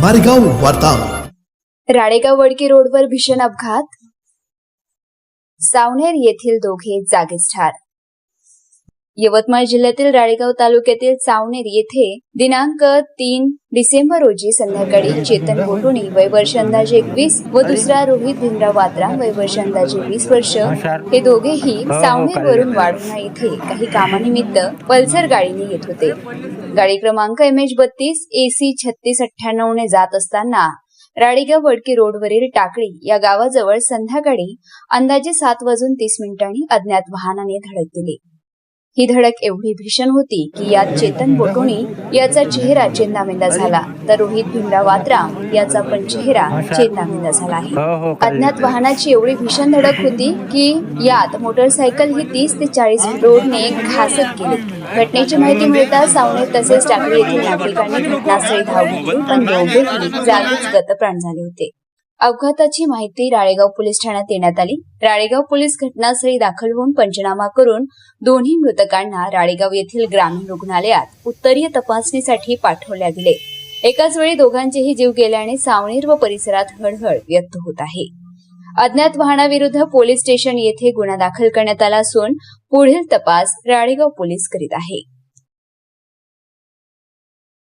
मारेगाव वार्ता. राळेगाव वडकी रोडवर भीषण अपघात. सावनेर येथील दोघे जागीच ठार. यवतमाळ जिल्ह्यातील राळेगाव तालुक्यातील सावनेर येथे दिनांक तीन डिसेंबर रोजी संध्याकाळी चेतन बोटुणी वय वर्ष अंदाजे एकवीस व दुसरा रोहित भीमराव वात्रा वय वर्ष अंदाजे वीस वर्ष हे दोघेही सावनेर वरून वाढवणा येथे काही कामानिमित्त पल्सर गाडीने येत होते. गाडी क्रमांक एम एच बत्तीस एसी छत्तीस अठ्ठ्याण्णव ने जात असताना राळेगाव वडकी रोडवरील टाकळी या गावाजवळ संध्याकाळी अंदाजे सात वाजून तीस मिनिटांनी अज्ञात वाहनाने धडक दिली. ही धडक एवढी भीषण होती की यात चेतन बोटोणी याचा चेहरा चेंदामेंदा झाला. तर रोहित भीमराव वात्राम याचा पण चेहरा चेंदामेंदा झाला आहे. हो हो अज्ञात वाहनाची एवढी भीषण धडक होती की यात मोटरसायकल ही तीस ते चाळीस रोडने घासत गेली. घटनेची माहिती मिळताच सावणे तसेच टाकळी येथील नागरिकांनी घटनास्थळी धाव घेतली पण दोघेही जागीच गतप्राण झाले होते. अपघाताची माहिती राळेगाव पोलीस ठाण्यात देण्यात आली. राळेगाव पोलीस घटनास्थळी दाखल होऊन पंचनामा करून दोन्ही मृतकांना राळेगाव येथील ग्रामीण रुग्णालयात उत्तरीय तपासणीसाठी पाठवल्या गेले. एकाच वेळी दोघांचेही जीव गेल्याने सावनेर व परिसरात हळहळ व्यक्त होत आहे. अज्ञात वाहनाविरुद्ध पोलीस स्टेशन येथे गुन्हा दाखल करण्यात आला असून पुढील तपास राळेगाव पोलीस करीत आहे.